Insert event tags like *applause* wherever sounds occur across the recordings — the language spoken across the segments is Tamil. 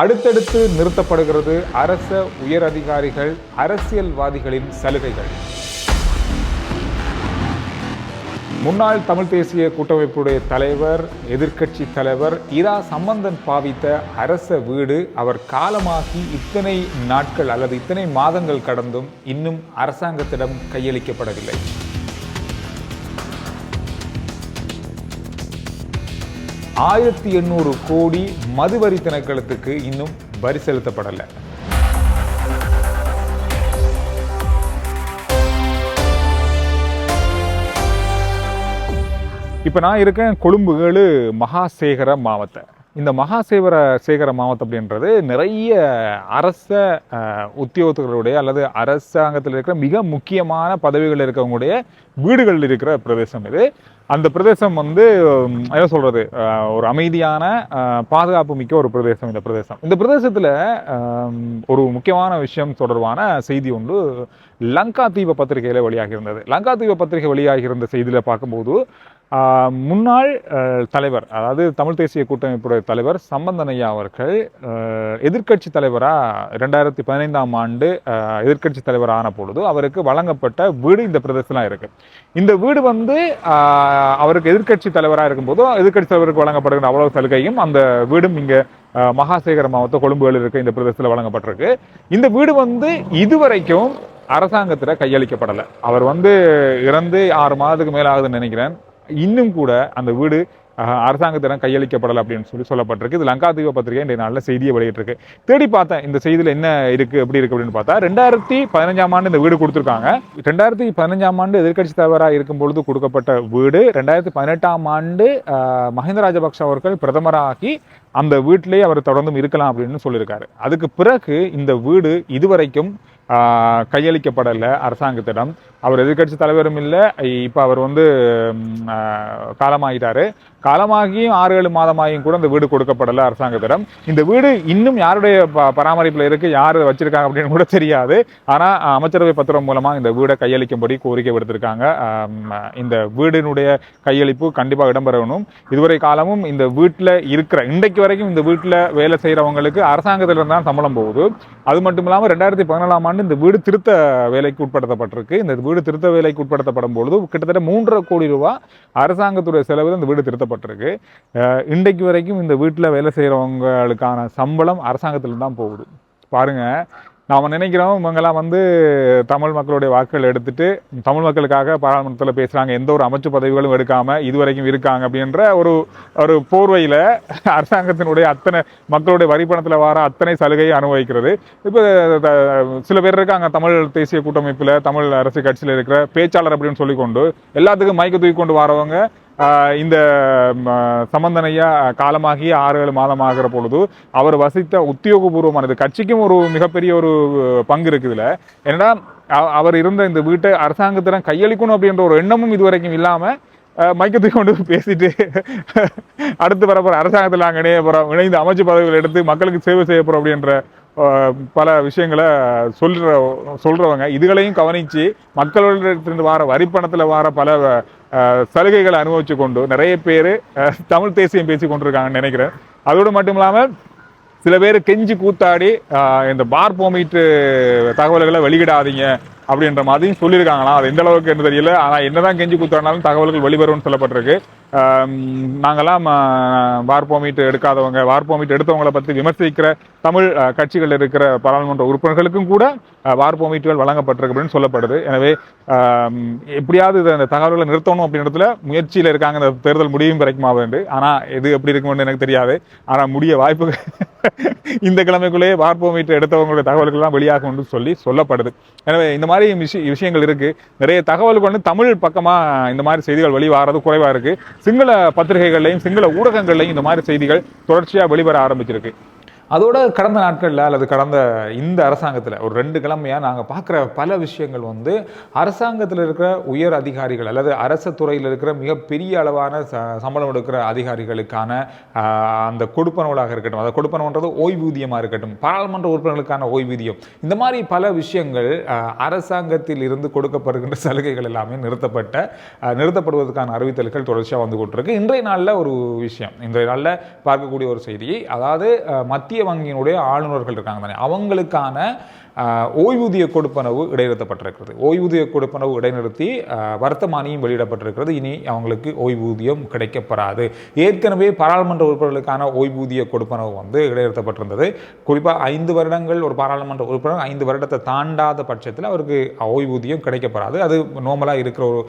அடுத்தடுத்து நிறுத்தப்படுகிறது அரச உயர் அதிகாரிகள் அரசியல்வாதிகளின் சலுகைகள். முன்னாள் தமிழ் தேசிய கூட்டமைப்புடைய தலைவர் எதிர்க்கட்சி தலைவர் இரா சம்பந்தன் பாவித்த அரச வீடு அவர் காலமாகி இத்தனை நாட்கள் அல்லது இத்தனை மாதங்கள் கடந்தும் இன்னும் அரசாங்கத்திடம் கையளிக்கப்படவில்லை. ஆயிரத்தி எண்ணூறு கோடி மதுவரி திணைக்களத்துக்கு இன்னும் வரி செலுத்தப்படலை. இப்போ நான் இருக்கேன் கொழும்புகள் மகாசேகர மாவட்டம் இந்த மகாசேவர சேகர மாவட்டம் அப்படின்றது நிறைய அரச உத்தியோகத்துகளுடைய அல்லது அரசாங்கத்தில் இருக்கிற மிக முக்கியமான பதவிகள் இருக்கிறவங்களுடைய வீடுகளில் இருக்கிற பிரதேசம் இது. அந்த பிரதேசம் வந்து என்ன சொல்றது ஒரு அமைதியான பாதுகாப்பு மிக்க ஒரு பிரதேசம் இந்த பிரதேசம். இந்த பிரதேசத்தில் ஒரு முக்கியமான விஷயம் தொடர்பான செய்தி ஒன்று லங்கா தீப பத்திரிகையில் வெளியாகி இருந்தது. லங்கா தீப பத்திரிகை வெளியாகி இருந்த செய்தியில் பார்க்கும்போது முன்னாள் தலைவர் அதாவது தமிழ் தேசிய கூட்டமைப்புடைய தலைவர் சம்பந்தனையா அவர்கள் எதிர்க்கட்சி தலைவராக ரெண்டாயிரத்தி பதினைந்தாம் ஆண்டு எதிர்க்கட்சி தலைவர் ஆன பொழுது அவருக்கு வழங்கப்பட்ட வீடு இந்த பிரதேசலாம் இருக்கு. இந்த வீடு வந்து அவருக்கு எதிர்க்கட்சி தலைவராக இருக்கும்போது எதிர்க்கட்சி தலைவருக்கு வழங்கப்படுகிற அவ்வளவு சலுகையும் அந்த வீடும் இங்கே மகாசேகர மாவட்டம் கொழும்புகள் இருக்க இந்த பிரதேசத்தில் வழங்கப்பட்டிருக்கு. இந்த வீடு வந்து இதுவரைக்கும் அரசாங்கத்தில் கையளிக்கப்படலை. அவர் வந்து இறந்து ஆறு மாதத்துக்கு மேலாகுதுன்னு நினைக்கிறேன். இன்னும் கூட அந்த வீடு அரசாங்கத்திடம் கையளிக்கப்படலை அப்படின்னு சொல்லி சொல்லப்பட்டிருக்கு. இது லங்காதீப பத்திரிகை இன்றைய நாளில் செய்தியை வெளியிட்டிருக்கு. தேடி பார்த்தேன் இந்த செய்தியில் என்ன இருக்குது எப்படி இருக்குது அப்படின்னு பார்த்தா ரெண்டாயிரத்தி பதினஞ்சாம் ஆண்டு இந்த வீடு கொடுத்துருக்காங்க. ரெண்டாயிரத்தி பதினஞ்சாம் ஆண்டு எதிர்க்கட்சி தலைவராக இருக்கும் பொழுது கொடுக்கப்பட்ட வீடு ரெண்டாயிரத்தி பதினெட்டாம் ஆண்டு மஹிந்த ராஜபக்ஷ அவர்கள் பிரதமராகி அந்த வீட்டிலேயே அவர் தொடர்ந்தும் இருக்கலாம் அப்படின்னு சொல்லியிருக்காரு. அதுக்கு பிறகு இந்த வீடு இதுவரைக்கும் கையளிக்கப்படலை அரசாங்கத்திடம். அவர் எதிர்க்கட்சி தலைவரும் இல்லை. இப்போ அவர் வந்து ம், காலமாகிட்டாரு காலமாகியும் ஆறு ஏழு மாதமாகியும் கூட இந்த வீடு கொடுக்கப்படலை அரசாங்கத்திடம். இந்த வீடு இன்னும் யாருடைய ப- பராமரிப்பில் இருக்கு யார் வச்சிருக்காங்க அப்படின்னு கூட தெரியாது. ஆனா அமைச்சரவை பத்திரம் மூலமா இந்த வீடை கையளிக்கும்படி கோரிக்கை விடுத்திருக்காங்க. இந்த வீடினுடைய கையளிப்பு கண்டிப்பாக இடம்பெறணும். இதுவரை காலமும் இந்த வீட்டில் இருக்கிற இன்றைக்கு வரைக்கும் இந்த வீட்டில் வேலை செய்கிறவங்களுக்கு அரசாங்கத்திலிருந்து தான் சம்பளம் போகுது. அது மட்டும் இல்லாமல் ரெண்டாயிரத்தி பதினேழாம் ஆண்டு இந்த வீடு திருத்த வேலைக்கு உட்படுத்தப்பட்டிருக்கு. இந்த வீடு திருத்த வேலைக்கு உட்படுத்தப்படும் பொழுது கிட்டத்தட்ட மூன்றரை கோடி ரூபா அரசாங்கத்துடைய செலவில் இந்த வீடு திருத்தப்பட்டிருக்கு. இன்றைக்கு வரைக்கும் இந்த வீட்டில் வேலை செய்கிறவங்களுக்கான சம்பளம் அரசாங்கத்தில் தான் போகுது. பாருங்க நாம் நினைக்கிறோம் இவங்கெல்லாம் வந்து தமிழ் மக்களுடைய வாக்குகள் எடுத்துட்டு தமிழ் மக்களுக்காக பாராளுமன்றத்தில் பேசுகிறாங்க எந்த ஒரு அமைச்சு பதவிகளும் எடுக்காமல் இதுவரைக்கும் இருக்காங்க அப்படின்ற ஒரு ஒரு போர்வையில் அரசாங்கத்தினுடைய அத்தனை மக்களுடைய வரிப்பணத்தில் வர அத்தனை சலுகையை அனுபவிக்கிறது. இப்போ சில பேர் இருக்காங்க தமிழ் தேசிய கூட்டமைப்பில் தமிழ் அரசு கட்சியில் இருக்கிற பேச்சாளர் அப்படின்னு சொல்லிக்கொண்டு எல்லாத்துக்கும் மயக்க தூக்கி கொண்டு வரவங்க. இந்த ம, சம்பந்தனையா காலமாகி ஆறு ஏழு மாதம் ஆகிற பொழுது அவர் வசித்த உத்தியோகபூர்வமானது கட்சிக்கும் ஒரு மிகப்பெரிய ஒரு பங்கு இருக்குதுல. என்னடா அவர் இருந்த இந்த வீட்டை அரசாங்கத்திடம் கையளிக்கணும் அப்படின்ற ஒரு எண்ணமும் இதுவரைக்கும் இல்லாம அஹ், மைக்கத்தை கொண்டு பேசிட்டு அடுத்து வரப்போற அரசாங்கத்தில் நாங்கள் இணைய போகிறோம் இணைந்து அமைச்சு பதவிகள் எடுத்து மக்களுக்கு சேவை செய்ய போகிறோம் அப்படின்ற பல விஷயங்களை சொல்ற சொல்றவங்க. இதுகளையும் கவனிச்சு மக்களிடத்திலிருந்து வர வரிப்பணத்தில் வர பல சலுகைகளை அனுபவிச்சு கொண்டு நிறைய பேர் தமிழ் தேசியம் பேசி கொண்டிருக்காங்கன்னு நினைக்கிறேன். அதோடு மட்டும் இல்லாமல் சில பேர் கெஞ்சி கூத்தாடி இந்த பார் போமீட்டு தகவல்களை வெளியிடாதீங்க. அப்படின்ற மாதிரியும் சொல்லியிருக்காங்களாம் அது எந்த அளவுக்கு என்று தெரியல. ஆனால் என்னதான் கெஞ்சி குத்தானாலும் தகவல்கள் வெளிவரும்னு சொல்லப்பட்டிருக்கு. ஆம், வார்போமீட் எடுக்காதவங்க வார்போமீட் எடுத்தவங்களை பற்றி விமர்சிக்கிற தமிழ் கட்சிகளில் கட்சிகள் இருக்கிற பாராளுமன்ற உறுப்பினர்களுக்கும் கூட வார்போமீட்டுகள் வழங்கப்பட்டிருக்கு அப்படின்னு சொல்லப்படுது. எனவே எப்படியாவது இதை அந்த தகவல்களை நிறுத்தணும் அப்படின்றதுல முயற்சியில் இருக்காங்க. இந்த தேர்தல் முடியும் வரைக்கும் ஆகுது ஆனால் எது எப்படி இருக்கும்னு எனக்கு தெரியாது. ஆனால் முடிய வாய்ப்பு *laughs* இந்த கிழமைக்குள்ளேயே வார் எடுத்தவங்களுடைய தகவல்கள்லாம் வெளியாகும் சொல்லி சொல்லப்படுது. எனவே இந்த மாதிரி விஷய விஷயங்கள் இருக்கு. நிறைய தகவல்கள் வந்து தமிழ் பக்கமா இந்த மாதிரி செய்திகள் வெளிவாகிறது குறைவா இருக்கு. சிங்கள பத்திரிகைகள்லையும் சிங்கள ஊடகங்கள்லையும் இந்த மாதிரி செய்திகள் தொடர்ச்சியா வெளிவர ஆரம்பிச்சிருக்கு. அதோட கடந்த நாட்களில் அல்லது கடந்த இந்த அரசாங்கத்தில் ஒரு ரெண்டு கிழமையாக நாங்கள் பார்க்குற பல விஷயங்கள் வந்து அரசாங்கத்தில் இருக்கிற உயர் அதிகாரிகள் அல்லது அரசு துறையில் இருக்கிற மிகப்பெரிய அளவான ச சம்பளம் எடுக்கிற அதிகாரிகளுக்கான அந்த கொடுப்பனவுகளாக இருக்கட்டும் அதை கொடுப்பனவுன்றது ஓய்வூதியமாக இருக்கட்டும் பாராளுமன்ற உறுப்பினர்களுக்கான ஓய்வூதியம் இந்த மாதிரி பல விஷயங்கள் அரசாங்கத்தில் இருந்து கொடுக்கப்படுகின்ற சலுகைகள் எல்லாமே நிறுத்தப்பட்ட நிறுத்தப்படுவதற்கான அறிவித்தல்கள் தொடர்ச்சியாக வந்து கொண்டிருக்கு. இன்றைய நாளில் ஒரு விஷயம் இன்றைய நாளில் பார்க்கக்கூடிய ஒரு செய்தி அதாவது மத்திய மத்திய வங்கியினுடைய ஆளுநர்கள் இருக்காங்க தானே. அவங்களுக்கான ஓய்வூதிய கொடுப்பனவு இடைநிறுத்தப்பட்டிருக்கிறது. ஓய்வூதிய கொடுப்பனவு இடைநிறுத்தி வர்த்தமானியும் வெளியிடப்பட்டிருக்கிறது. இனி அவங்களுக்கு ஓய்வூதியம் கிடைக்கப்படாது ஏற்கனவே பாராளுமன்ற உறுப்பினர்களுக்கான ஓய்வூதிய கொடுப்பனவு வந்து இடைநிறுத்தப்பட்டிருந்தது. குறிப்பாக ஐந்து வருடங்கள் ஒரு பாராளுமன்ற உறுப்பினர் ஐந்து வருடத்தை தாண்டாத பட்சத்தில் அவருக்கு ஓய்வூதியம் கிடைக்கப்படாது அது நோமலாக இருக்கிற ஒரு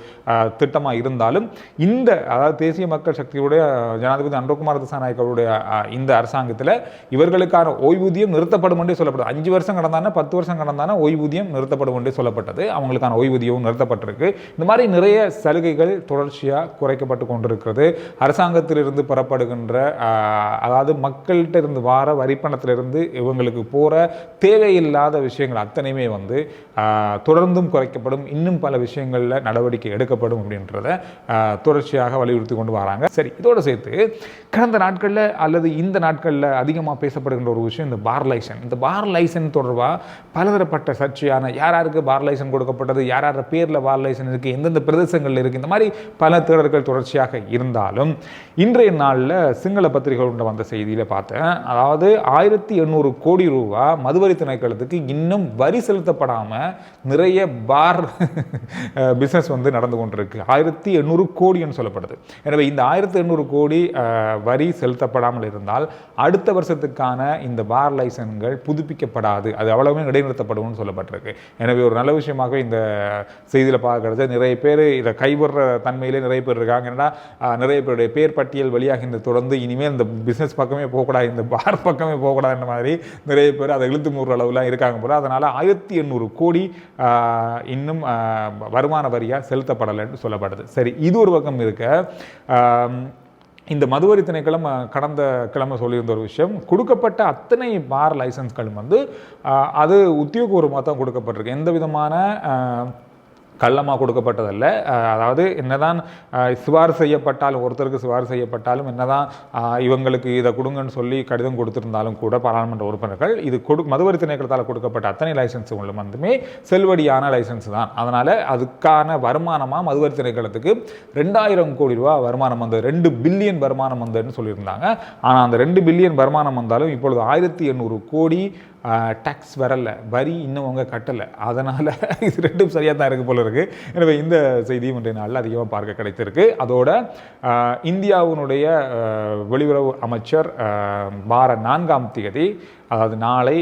திட்டமாக இருந்தாலும் இந்த அதாவது தேசிய மக்கள் சக்தியுடைய ஜனாதிபதி அன்றகுமார் திசாநாயக்கருடைய ஆஹ், இந்த அரசாங்கத்தில் இவர்களுக்கான ஓய்வூதியம் நிறுத்தப்படும் என்றே சொல்லப்படுது. அஞ்சு வருஷம் கடந்தானே பத்து வருஷம் கடந்தானே ஓய்வூதியம் நிறுத்தப்படும் என்று சொல்லப்பட்டது. அவங்களுக்கான ஓய்வூதியமும் நிறுத்தப்பட்டிருக்கு. இந்த மாதிரி நிறைய சலுகைகள் தொடர்ச்சியாக குறைக்கப்பட்டு கொண்டிருக்கிறது. அரசாங்கத்திலிருந்து பெறப்படுகின்ற அதாவது மக்கள்கிட்ட இருந்து வார வரிப்பணத்திலிருந்து இவங்களுக்கு போகிற தேவையில்லாத விஷயங்கள் அத்தனையுமே வந்து தொடர்ந்தும் குறைக்கப்படும். இன்னும் பல விஷயங்களில் நடவடிக்கை எடுக்கப்படும் அப்படின்றத தொடர்ச்சியாக வலியுறுத்தி கொண்டு வராங்க. சரி இதோடு சேர்த்து கடந்த நாட்களில் அல்லது இந்த நாட்களில் அதிகமாக பேசப்படுகின்ற ஒரு விஷயம் இந்த பார் லைசன். இந்த பார் லைசன் தொடர்பாக பலதரப்பட்ட சர்ச்சையான யார் யாருக்கு பார் லைசன் கொடுக்கப்பட்டது யார் யார் பேரில் பார் லைசன் இருக்குது எந்தெந்த பிரதேசங்களில் இருக்குது இந்த மாதிரி பல தேடல்கள் தொடர்ச்சியாக இருந்தாலும் இன்றைய நாளில் சிங்கள பத்திரிகைகள் வந்த செய்தியில் பார்த்தேன். அதாவது ஆயிரத்தி எண்ணூறு கோடி ரூபா மதுவரி திணைக்களத்துக்கு இன்னும் வரி செலுத்தப்படாமல் நிறைய பார் பிஸ்னஸ் வந்து நடந்து கொண்டிருக்கு. ஆயிரத்தி எண்ணூறு கோடின்னு சொல்லப்படுது. எனவே இந்த ஆயிரத்தி எண்ணூறு கோடி வரி செலுத்தப்படாமல் இருந்தால் அடுத்த வருஷத்துக்கான இந்த பார் லைசன்கள் புதுப்பிக்கப்படாது. அது அவ்வளவுமே இடைநிறுத்தப்படும்னு சொல்லப்பட்டிருக்கு. எனவே ஒரு நல்ல விஷயமாக இந்த செய்தியில் பார்க்கறது. நிறைய பேர் இதை கைவிடுற தன்மையிலே நிறைய பேர் இருக்காங்க. ஏன்னா நிறைய பேருடைய பேர் பட்டியல் வெளியாகின்ற தொடர்ந்து இனிமேல் இந்த பிஸ்னஸ் பக்கமே போகக்கூடாது இந்த பார் பக்கமே போகக்கூடாதுன்ற மாதிரி நிறைய பேர் அதை இழுத்து மூடுற அளவுலாம் இருக்காங்க போல. அதனால் ஆயிரத்தி எண்ணூறு கோடி இன்னும் வருமான வரியாக செலுத்தப்படலைன்னு சொல்லப்படுது. சரி இது ஒரு பக்கம் இருக்க இந்த மதுவரி திணைக்களம் கடந்த கிழமை சொல்லியிருந்த ஒரு விஷயம். கொடுக்கப்பட்ட அத்தனை பார் லைசன்ஸ்களும் வந்து அது உத்தியோகபூர்வமாக தான் கொடுக்கப்பட்டிருக்கு. எந்த விதமான கள்ளமாக கொடுக்கப்பட்டதல்ல. அதாவது என்னதான் அஹ், செய்யப்பட்டாலும் ஒருத்தருக்கு சிபாரிசு செய்யப்பட்டாலும் என்னதான் இவங்களுக்கு இதை கொடுங்கன்னு சொல்லி கடிதம் கொடுத்திருந்தாலும் கூட பாராளுமன்ற உறுப்பினர்கள் இது கொடு மதுவரி திணைக்களத்தால் கொடுக்கப்பட்ட அத்தனை லைசன்ஸுகளும் வந்துமே செல்வடியான லைசன்ஸ் தான். அதனால் அதுக்கான வருமானமாக மதுவரி திணைக்களத்துக்கு ரெண்டாயிரம் கோடி ரூபா வருமானம் வந்தது. ரெண்டு பில்லியன் வருமானம் வந்ததுன்னு சொல்லியிருந்தாங்க. ஆனால் அந்த ரெண்டு பில்லியன் வருமானம் வந்தாலும் இப்பொழுது ஆயிரத்தி எண்ணூறு கோடி டேக்ஸ் வரலை வரி இன்னும் அவங்க கட்டலை. அதனால் இது ரெண்டும் சரியாக தான் இருக்குது போல இருக்குது எனவே இந்த செய்தியும் இன்றைய நாளில் அதிகமாக பார்க்க கிடைத்திருக்கு. அதோட இந்தியாவினுடைய வெளியுறவு அமைச்சர் வார நான்காம் தேதி அதாவது நாளை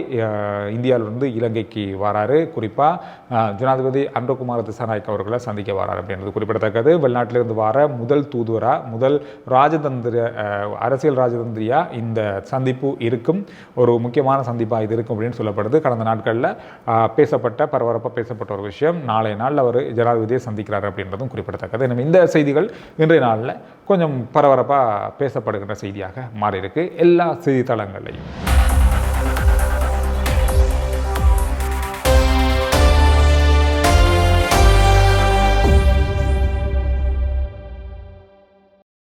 இந்தியாவிலிருந்து இலங்கைக்கு வராரு. குறிப்பாக ஜனாதிபதி அன்றகுமார் திசாநாயக் அவர்களை சந்திக்க வராரு அப்படின்றது குறிப்பிடத்தக்கது. வெளிநாட்டிலிருந்து வர முதல் தூதுவராக முதல் ராஜதந்திர அரசியல் ராஜதந்திரியா இந்த சந்திப்பு இருக்கும். ஒரு முக்கியமான சந்திப்பாக இது இருக்கும் அப்படின்னு சொல்லப்படுது. கடந்த நாட்களில் பேசப்பட்ட பரபரப்பாக பேசப்பட்ட ஒரு விஷயம். நாளைய நாளில் அவர் ஜனாதிபதியை சந்திக்கிறார் அப்படின்றதும் குறிப்பிடத்தக்கது. எனவே இந்த செய்திகள் இன்றைய நாளில் கொஞ்சம் பரபரப்பாக பேசப்படுகின்ற செய்தியாக மாறி இருக்கு எல்லா செய்தித்தளங்களையும்